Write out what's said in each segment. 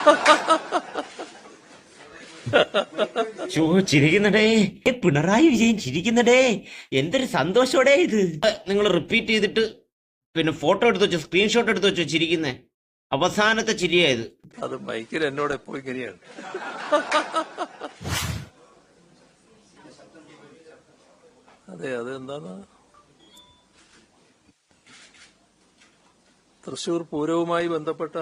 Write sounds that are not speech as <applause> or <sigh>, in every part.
<laughs> ചോ ചിരിക്കുന്നടേ പിണറായി വിജയൻ ചിരിക്കുന്നടേ എന്തൊരു സന്തോഷോടെ ഇത്. നിങ്ങൾ റിപ്പീറ്റ് ചെയ്തിട്ട് പിന്നെ ഫോട്ടോ എടുത്ത് വെച്ചോ സ്ക്രീൻഷോട്ട് എടുത്ത് വെച്ചോ ചിരിക്കുന്നേ. അവസാനത്തെ ചിരിയായത് അത് മൈക്കിൽ എന്നോട് എപ്പോ ഇങ്ങനെയാണ്? അതെ അത് എന്താണ് തൃശൂർ പൂരവുമായി ബന്ധപ്പെട്ട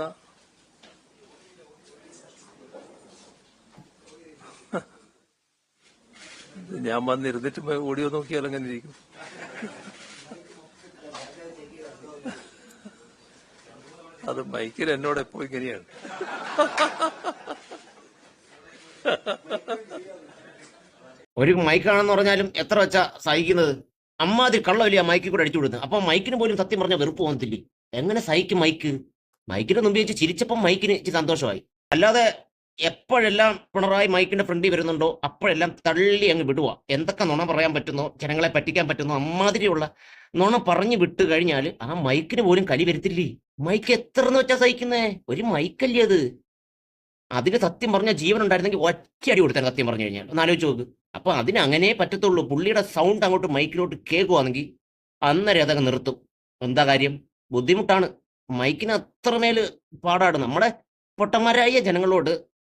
ഞാൻ വന്നിരുന്നിട്ട് ഓഡിയോ നോക്കിയാൽ അങ്ങനെ ഇരിക്കും. അത് മൈക്കിൽ എന്നോട് എപ്പോ ഇങ്ങനെയാണ്. ഒരു മൈക്കാണെന്ന് പറഞ്ഞാലും എത്ര വെച്ചാ സഹിക്കുന്നത്? അമ്മാതിരി കള്ളമില്ല ആ മൈക്കിൽ കൂടെ അടിച്ചു വിടുന്നത്. അപ്പൊ മൈക്കിന് പോലും സത്യം പറഞ്ഞ വെറുപ്പ് തോന്നത്തില്ലേ എങ്ങനെ സഹിക്കും മൈക്ക്? മൈക്കിന് മുമ്പ് ചിരിച്ചപ്പം മൈക്കിന് സന്തോഷമായി. അല്ലാതെ എപ്പോഴെല്ലാം പിണറായി മൈക്കിന്റെ ഫ്രണ്ടിൽ വരുന്നുണ്ടോ അപ്പോഴെല്ലാം തള്ളി അങ്ങ് വിടുക എന്തൊക്കെ നുണ പറയാൻ പറ്റുന്നോ ജനങ്ങളെ പറ്റിക്കാൻ പറ്റുന്നോ അമ്മാതിരിയുള്ള നുണ പറഞ്ഞു വിട്ട് കഴിഞ്ഞാൽ ആ മൈക്കിന് പോലും കലി വരുത്തില്ലേ? മൈക്ക് എത്ര എന്ന് വെച്ചാ സഹിക്കുന്നേ? ഒരു മൈക്കല്ലേ അത്. അതിന് സത്യം പറഞ്ഞ ജീവൻ ഉണ്ടായിരുന്നെങ്കിൽ ഒറ്റയടി കൊടുത്താൽ സത്യം പറഞ്ഞു കഴിഞ്ഞാൽ. ഒന്ന് ആലോചിച്ച് നോക്ക്. അപ്പൊ അതിന് അങ്ങനെ പറ്റത്തുള്ളൂ. പുള്ളിയുടെ സൗണ്ട് അങ്ങോട്ട് മൈക്കിലോട്ട് കേൾക്കുവാണെങ്കിൽ അന്നേരം അതങ്ങ് നിർത്തും. എന്താ കാര്യം? ബുദ്ധിമുട്ടാണ്. മൈക്കിന് അത്രമേൽ പാടാണ്. നമ്മുടെ പൊട്ടന്മാരായ ജനങ്ങളോട്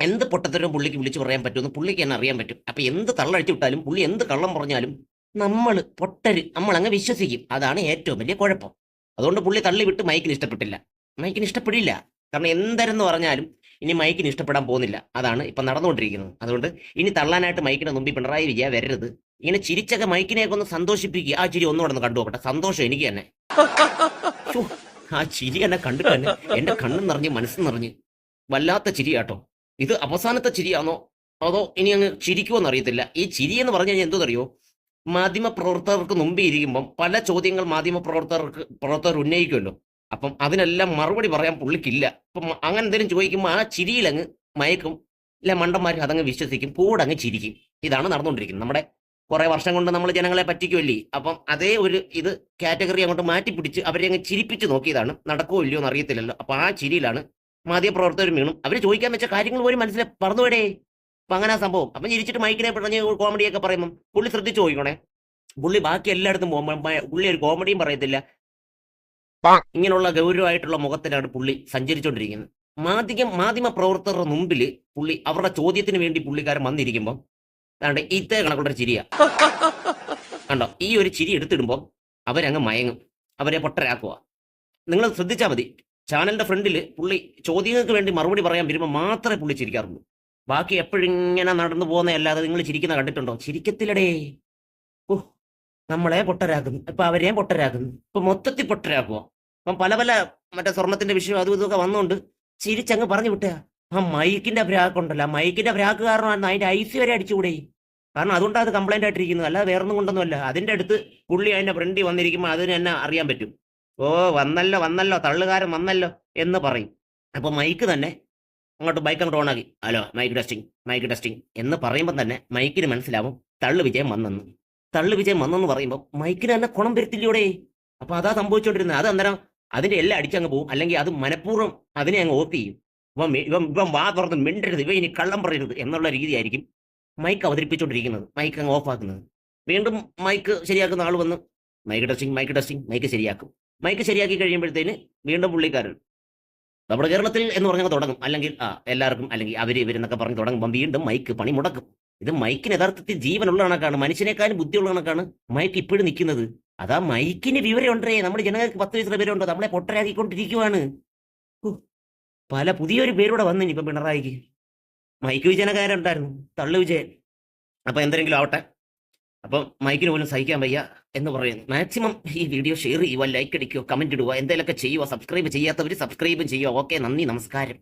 എന്ത് പൊട്ടത്തരം പുള്ളിക്ക് വിളിച്ചു പറയാൻ പറ്റുമെന്ന് പുള്ളിക്ക് തന്നെ അറിയാൻ പറ്റും. അപ്പൊ എന്ത് തള്ളടിച്ചു വിട്ടാലും പുള്ളി എന്ത് കള്ളം പറഞ്ഞാലും നമ്മൾ പൊട്ടര് നമ്മൾ അങ്ങ് വിശ്വസിക്കും. അതാണ് ഏറ്റവും വലിയ കുഴപ്പം. അതുകൊണ്ട് പുള്ളി തള്ളി വിട്ട് മൈക്കിന് ഇഷ്ടപ്പെട്ടില്ല. മൈക്കിന് ഇഷ്ടപ്പെടില്ല. കാരണം എന്തരെന്ന് പറഞ്ഞാലും ഇനി മൈക്കിന് ഇഷ്ടപ്പെടാൻ പോകുന്നില്ല. അതാണ് ഇപ്പൊ നടന്നുകൊണ്ടിരിക്കുന്നത്. അതുകൊണ്ട് ഇനി തള്ളാനായിട്ട് മൈക്കിനെ മുമ്പിൽ പിണറായി വിജയ വരരുത്. ഇങ്ങനെ ചിരിച്ചൊക്കെ മൈക്കിനെയൊക്കെ ഒന്ന് സന്തോഷിപ്പിക്കുക. ആ ചിരി ഒന്നുകൂടെ ഒന്ന് കണ്ടു സന്തോഷം എനിക്ക് തന്നെ. ആ ചിരി എന്നെ കണ്ടിട്ട് തന്നെ എന്റെ കണ്ണും നിറഞ്ഞ് മനസ്സും നിറഞ്ഞ് വല്ലാത്ത ചിരിയാട്ടോ. ഇത് അവസാനത്തെ ചിരിയാണോ? അതോ ഇനി അങ്ങ് ചിരിക്കുമോന്ന് അറിയത്തില്ല. ഈ ചിരി എന്ന് പറഞ്ഞു കഴിഞ്ഞാൽ അറിയോ മാധ്യമ പ്രവർത്തകർക്ക് മുമ്പേ ഇരിക്കുമ്പം പല ചോദ്യങ്ങൾ മാധ്യമ പ്രവർത്തകർക്ക് പ്രവർത്തകർ ഉന്നയിക്കുമല്ലോ. അപ്പം അതിനെല്ലാം മറുപടി പറയാൻ പുള്ളിക്കില്ല. അപ്പം അങ്ങനെ എന്തെങ്കിലും ചോദിക്കുമ്പോൾ ആ ചിരിയിലങ്ങ് മയക്കും. ഇല്ല മണ്ടന്മാർ അതങ്ങ് വിശ്വസിക്കും. കൂടെ അങ്ങ് ചിരിക്കും. ഇതാണ് നടന്നുകൊണ്ടിരിക്കുന്നത്. നമ്മുടെ കുറെ വർഷം കൊണ്ട് നമ്മൾ ജനങ്ങളെ പറ്റിക്കുമല്ലേ അപ്പം അതേ ഒരു ഇത് കാറ്റഗറി അങ്ങോട്ട് മാറ്റി പിടിച്ച് അവരെ അങ്ങ് ചിരിപ്പിച്ച് നോക്കിയതാണ്. നടക്കുമോ ഇല്ലയോ എന്ന് അറിയത്തില്ലല്ലോ. അപ്പൊ ആ ചിരിയിലാണ് മാധ്യമപ്രവർത്തകർ വീണു. അവർ ചോദിക്കാൻ വെച്ച കാര്യങ്ങൾ പോലും മനസ്സിൽ പറഞ്ഞുപോടേ അപ്പൊ അങ്ങനെ സംഭവം. അപ്പം ചിരിച്ചിട്ട് മൈക്കിനെ പറഞ്ഞ് കോമഡിയൊക്കെ പറയുമ്പം പുള്ളി ശ്രദ്ധിച്ചു ചോദിക്കണേ. പുള്ളി ബാക്കി എല്ലായിടത്തും പോകുമ്പോൾ പുള്ളി ഒരു കോമഡിയും പറയത്തില്ല. ഇങ്ങനെയുള്ള ഗൗരവമായിട്ടുള്ള മുഖത്തിലാണ് പുള്ളി സഞ്ചരിച്ചുകൊണ്ടിരിക്കുന്നത് മാധ്യമ മാധ്യമ പ്രവർത്തകരുടെ മുമ്പിൽ പുള്ളി അവരുടെ ചോദ്യത്തിന് വേണ്ടി പുള്ളിക്കാരൻ വന്നിരിക്കുമ്പോൾ അതാണ്ട് ഇത്തേ കണക്കുള്ള ചിരിയ. കണ്ടോ? ഈ ഒരു ചിരി എടുത്തിടുമ്പോൾ അവരങ്ങ് മയങ്ങും. അവരെ പൊട്ടരാക്കുക നിങ്ങൾ ശ്രദ്ധിച്ചാൽ മതി. ചാനലിന്റെ ഫ്രണ്ടിൽ പുള്ളി ചോദ്യങ്ങൾക്ക് വേണ്ടി മറുപടി പറയാൻ വരുമ്പോൾ മാത്രമേ പുള്ളി ചിരിക്കാറുള്ളൂ. ബാക്കി എപ്പോഴിങ്ങനെ നടന്നു പോകുന്നതല്ലാതെ നിങ്ങൾ ചിരിക്കുന്ന കണ്ടിട്ടുണ്ടോ? ചിരിക്കത്തില്ലടേ. ഓ നമ്മളെ പൊട്ടരാക്കുന്നു. ഇപ്പൊ അവരെയും പൊട്ടരാക്കുന്നു. ഇപ്പൊ മൊത്തത്തിൽ പൊട്ടരാക്കുക അപ്പം പല പല മറ്റേ സ്വർണത്തിന്റെ വിഷയം അതും ഇതൊക്കെ വന്നുകൊണ്ട് ചിരിച്ചങ്ങ് പറഞ്ഞു വിട്ടുക ആ മൈക്കിന്റെ ഭ്രാക്കുണ്ടല്ലോ ആ മൈക്കിന്റെ ഭ്രാക്ക് കാരണമാണ് അതിന്റെ ഐസി വരെ അടിച്ചുകൂടെ? കാരണം അതുകൊണ്ടാണ് അത് കംപ്ലൈന്റ് ആയിട്ടിരിക്കുന്നത്. അല്ലാതെ വേറൊന്നും കൊണ്ടൊന്നുമല്ല. അതിന്റെ അടുത്ത് പുള്ളി അതിന്റെ ഫ്രണ്ടി വന്നിരിക്കുമ്പോൾ അതിന് തന്നെ അറിയാൻ പറ്റും. ഓ വന്നല്ലോ വന്നല്ലോ തള്ളുകാരൻ വന്നല്ലോ എന്ന് പറയും. അപ്പൊ മൈക്ക് തന്നെ അങ്ങോട്ട് ബൈക്ക് അങ്ങോട്ട് ആക്കി. Hello mic testing mic testing എന്ന് പറയുമ്പോൾ തന്നെ മൈക്കിന് മനസ്സിലാവും തള്ളു വിജയം വന്നെന്ന്. തള്ളു വിജയം വന്നെന്ന് പറയുമ്പോൾ മൈക്കിന് തന്നെ കുണം വരുത്തില്ലൂടെ? അപ്പൊ അതാ സംഭവിച്ചുകൊണ്ടിരുന്നത് അത് അന്നേരം അതിന്റെ എല്ലാം അടിച്ചങ്ങ് പോകും അല്ലെങ്കിൽ അത് മനഃപൂർവം അതിനെ അങ്ങ് ഓഫ് ചെയ്യും. ഇവൻ ഇവൻ ഇവൻ വാ തുറന്ന് മിണ്ടരുത്. ഇവ ഇനി കള്ളം പറയരുത് എന്നുള്ള രീതിയായിരിക്കും മൈക്ക് അവതരിപ്പിച്ചുകൊണ്ടിരിക്കുന്നത് മൈക്ക് അങ്ങ് ഓഫ് ആക്കുന്നത്. വീണ്ടും മൈക്ക് ശരിയാക്കുന്ന ആൾ വന്ന് mic testing mic testing mic ശരിയാക്കും. മൈക്ക് ശരിയാക്കി കഴിയുമ്പോഴത്തേന് വീണ്ടും പുള്ളിക്കാരൻ നമ്മുടെ കേരളത്തിൽ എന്ന് പറഞ്ഞാൽ തുടങ്ങും. അല്ലെങ്കിൽ ആ എല്ലാവർക്കും അല്ലെങ്കിൽ അവർ ഇവരെന്നൊക്കെ പറഞ്ഞ് തുടങ്ങുമ്പോൾ വീണ്ടും മൈക്ക് പണി മുടക്കും. ഇത് മൈക്കിന് യഥാർത്ഥത്തിൽ ജീവനുള്ള കണക്കാണ്. മനുഷ്യനേക്കാളും ബുദ്ധിയുള്ള കണക്കാണ് മൈക്ക് ഇപ്പോഴും നിൽക്കുന്നത്. അതാ മൈക്കിന് വിവരമുണ്ടേ. നമ്മുടെ ജനങ്ങൾക്ക് പത്ത് വയസ്സിലെ വിവരമുണ്ടോ. നമ്മളെ പൊട്ടരാക്കിക്കൊണ്ടിരിക്കുവാണ്. പല പുതിയൊരു പേരൂടെ വന്നു ഇപ്പം പിണറായിക്ക്. മൈക്ക് വിജയനക്കാരുണ്ടായിരുന്നു തള്ളു വിജയൻ. അപ്പൊ എന്തെങ്കിലും ആവട്ടെ. അപ്പം മൈക്കിന് പോലും സഹിക്കാൻ വയ്യ എന്ന് പറയുന്നു. മാക്സിമം ഈ വീഡിയോ ഷെയർ ചെയ്യുക ലൈക്ക് അടിക്കുക കമന്റ് ഇടുക എന്തെങ്കിലുമൊക്കെ ചെയ്യുക സബ്സ്ക്രൈബ് ചെയ്യാത്തവർ സബ്സ്ക്രൈബും ചെയ്യുക ഓക്കെ നന്ദി നമസ്കാരം.